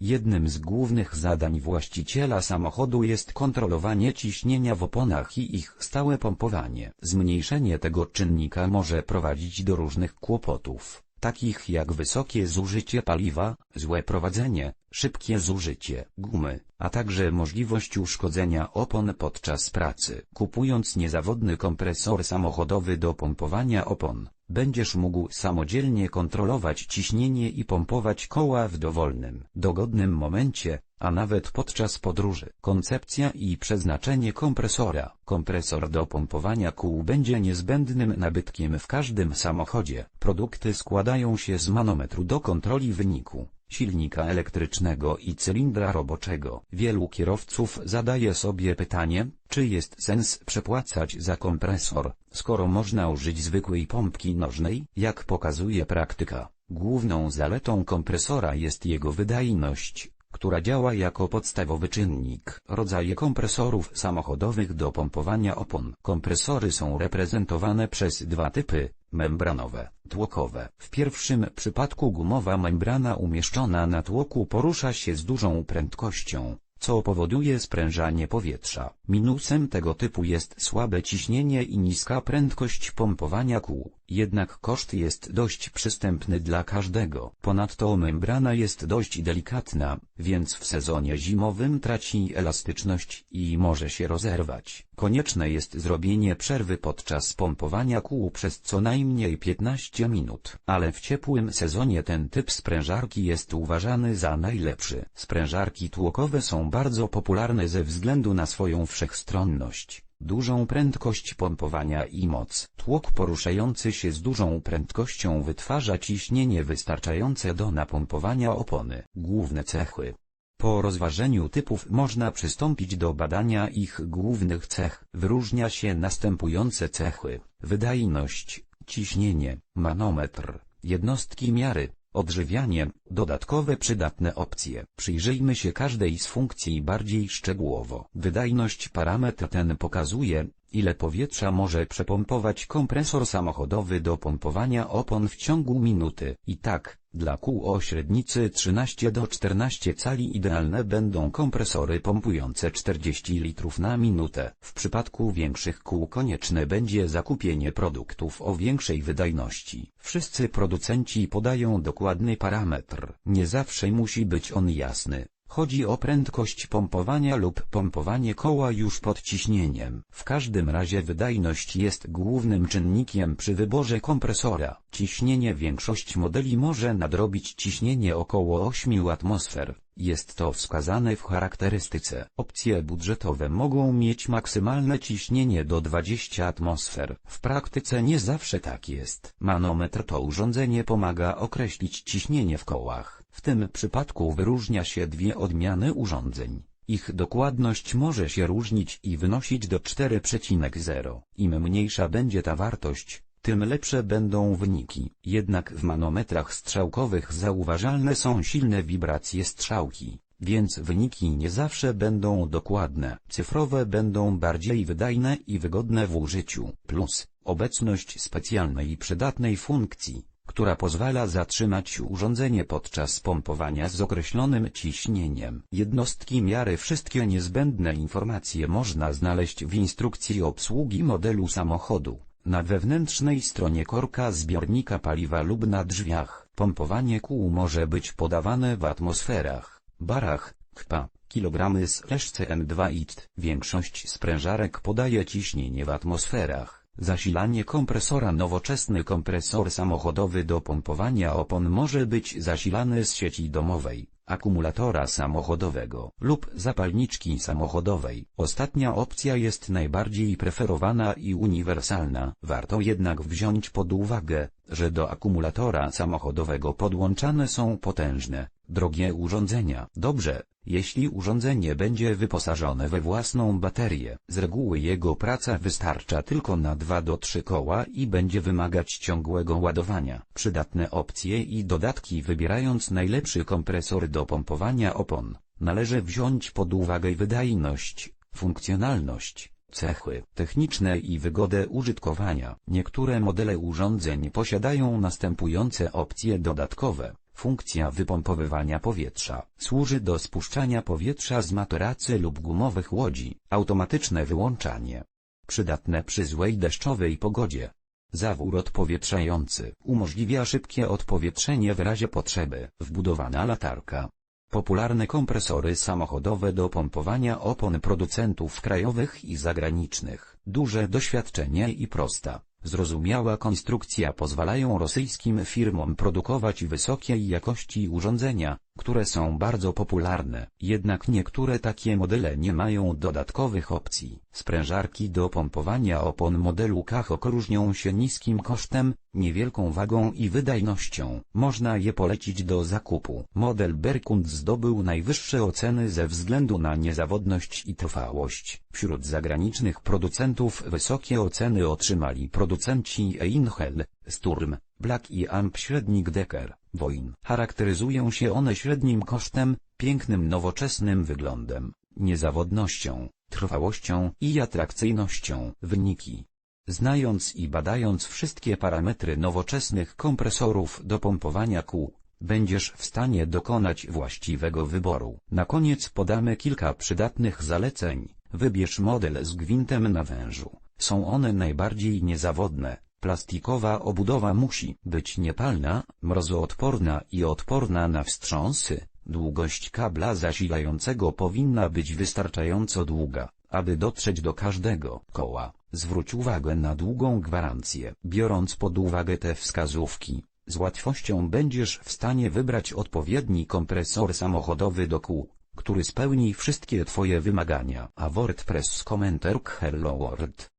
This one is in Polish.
Jednym z głównych zadań właściciela samochodu jest kontrolowanie ciśnienia w oponach i ich stałe pompowanie. Zmniejszenie tego czynnika może prowadzić do różnych kłopotów, takich jak wysokie zużycie paliwa, złe prowadzenie, szybkie zużycie gumy, a także możliwość uszkodzenia opon podczas pracy. Kupując niezawodny kompresor samochodowy do pompowania opon, będziesz mógł samodzielnie kontrolować ciśnienie i pompować koła w dowolnym, dogodnym momencie, a nawet podczas podróży. Koncepcja i przeznaczenie kompresora. Kompresor do pompowania kół będzie niezbędnym nabytkiem w każdym samochodzie. Produkty składają się z manometru do kontroli wyniku, silnika elektrycznego i cylindra roboczego. Wielu kierowców zadaje sobie pytanie, czy jest sens przepłacać za kompresor, skoro można użyć zwykłej pompki nożnej? Jak pokazuje praktyka, główną zaletą kompresora jest jego wydajność, która działa jako podstawowy czynnik. Rodzaje kompresorów samochodowych do pompowania opon. Kompresory są reprezentowane przez dwa typy, membranowe, tłokowe. W pierwszym przypadku gumowa membrana umieszczona na tłoku porusza się z dużą prędkością, co powoduje sprężanie powietrza. Minusem tego typu jest słabe ciśnienie i niska prędkość pompowania kół, jednak koszt jest dość przystępny dla każdego. Ponadto membrana jest dość delikatna, więc w sezonie zimowym traci elastyczność i może się rozerwać. Konieczne jest zrobienie przerwy podczas pompowania kół przez co najmniej 15 minut. Ale w ciepłym sezonie ten typ sprężarki jest uważany za najlepszy. Sprężarki tłokowe są bardzo popularne ze względu na swoją wszechstronność, dużą prędkość pompowania i moc. Tłok poruszający się z dużą prędkością wytwarza ciśnienie wystarczające do napompowania opony. Główne cechy po rozważeniu typów można przystąpić do badania ich głównych cech. Wyróżnia się następujące cechy. Wydajność, ciśnienie, manometr, jednostki miary, odżywianie, dodatkowe przydatne opcje. Przyjrzyjmy się każdej z funkcji bardziej szczegółowo. Wydajność parametr ten pokazuje, ile powietrza może przepompować kompresor samochodowy do pompowania opon w ciągu minuty. I tak, dla kół o średnicy 13 do 14 cali idealne będą kompresory pompujące 40 litrów na minutę. W przypadku większych kół konieczne będzie zakupienie produktów o większej wydajności. Wszyscy producenci podają dokładny parametr. Nie zawsze musi być on jasny. Chodzi o prędkość pompowania lub pompowanie koła już pod ciśnieniem. W każdym razie wydajność jest głównym czynnikiem przy wyborze kompresora. Ciśnienie większość modeli może nadrobić ciśnienie około 8 atmosfer. Jest to wskazane w charakterystyce. Opcje budżetowe mogą mieć maksymalne ciśnienie do 20 atmosfer. W praktyce nie zawsze tak jest. Manometr to urządzenie pomaga określić ciśnienie w kołach. W tym przypadku wyróżnia się dwie odmiany urządzeń. Ich dokładność może się różnić i wynosić do 4,0. Im mniejsza będzie ta wartość, tym lepsze będą wyniki. Jednak w manometrach strzałkowych zauważalne są silne wibracje strzałki, więc wyniki nie zawsze będą dokładne. Cyfrowe będą bardziej wydajne i wygodne w użyciu. Plus, obecność specjalnej i przydatnej funkcji, która pozwala zatrzymać urządzenie podczas pompowania z określonym ciśnieniem. Jednostki miary Wszystkie niezbędne informacje można znaleźć w instrukcji obsługi modelu samochodu na wewnętrznej stronie korka zbiornika paliwa lub na drzwiach. Pompowanie kół może być podawane w atmosferach, barach, kpa, kilogramy slash cm2 it. Większość sprężarek podaje ciśnienie w atmosferach. Zasilanie kompresora Nowoczesny kompresor samochodowy do pompowania opon może być zasilany z sieci domowej, akumulatora samochodowego lub zapalniczki samochodowej. Ostatnia opcja jest najbardziej preferowana i uniwersalna. Warto jednak wziąć pod uwagę, że do akumulatora samochodowego podłączane są potężne, drogie urządzenia. Dobrze, Jeśli urządzenie będzie wyposażone we własną baterię, z reguły jego praca wystarcza tylko na 2 do 3 koła i będzie wymagać ciągłego ładowania. Przydatne opcje i dodatki wybierając najlepszy kompresor do pompowania opon, należy wziąć pod uwagę wydajność, funkcjonalność, cechy techniczne i wygodę użytkowania. Niektóre modele urządzeń posiadają następujące opcje dodatkowe. Funkcja wypompowywania powietrza służy do spuszczania powietrza z materacy lub gumowych łodzi. Automatyczne wyłączanie. Przydatne przy złej deszczowej pogodzie. Zawór odpowietrzający umożliwia szybkie odpowietrzenie w razie potrzeby. Wbudowana latarka. Popularne kompresory samochodowe do pompowania opon producentów krajowych i zagranicznych. Duże doświadczenie i prosta, zrozumiała konstrukcja pozwalają rosyjskim firmom produkować wysokiej jakości urządzenia, które są bardzo popularne. Jednak niektóre takie modele nie mają dodatkowych opcji. Sprężarki do pompowania opon modelu Kachok różnią się niskim kosztem, niewielką wagą i wydajnością. Można je polecić do zakupu. Model Berkund zdobył najwyższe oceny ze względu na niezawodność i trwałość. Wśród zagranicznych producentów wysokie oceny otrzymali producenci Einhell, Sturm, Black i Amp średnik Decker, Woin. Charakteryzują się one średnim kosztem, pięknym nowoczesnym wyglądem, niezawodnością, trwałością i atrakcyjnością. Wyniki Znając i badając wszystkie parametry nowoczesnych kompresorów do pompowania kół, będziesz w stanie dokonać właściwego wyboru. Na koniec podamy kilka przydatnych zaleceń. Wybierz model z gwintem na wężu. Są one najbardziej niezawodne. Plastikowa obudowa musi być niepalna, mrozoodporna i odporna na wstrząsy. Długość kabla zasilającego powinna być wystarczająco długa, aby dotrzeć do każdego koła. Zwróć uwagę na długą gwarancję. Biorąc pod uwagę te wskazówki, z łatwością będziesz w stanie wybrać odpowiedni kompresor samochodowy do kół, który spełni wszystkie Twoje wymagania. A WordPress Commenter Hello World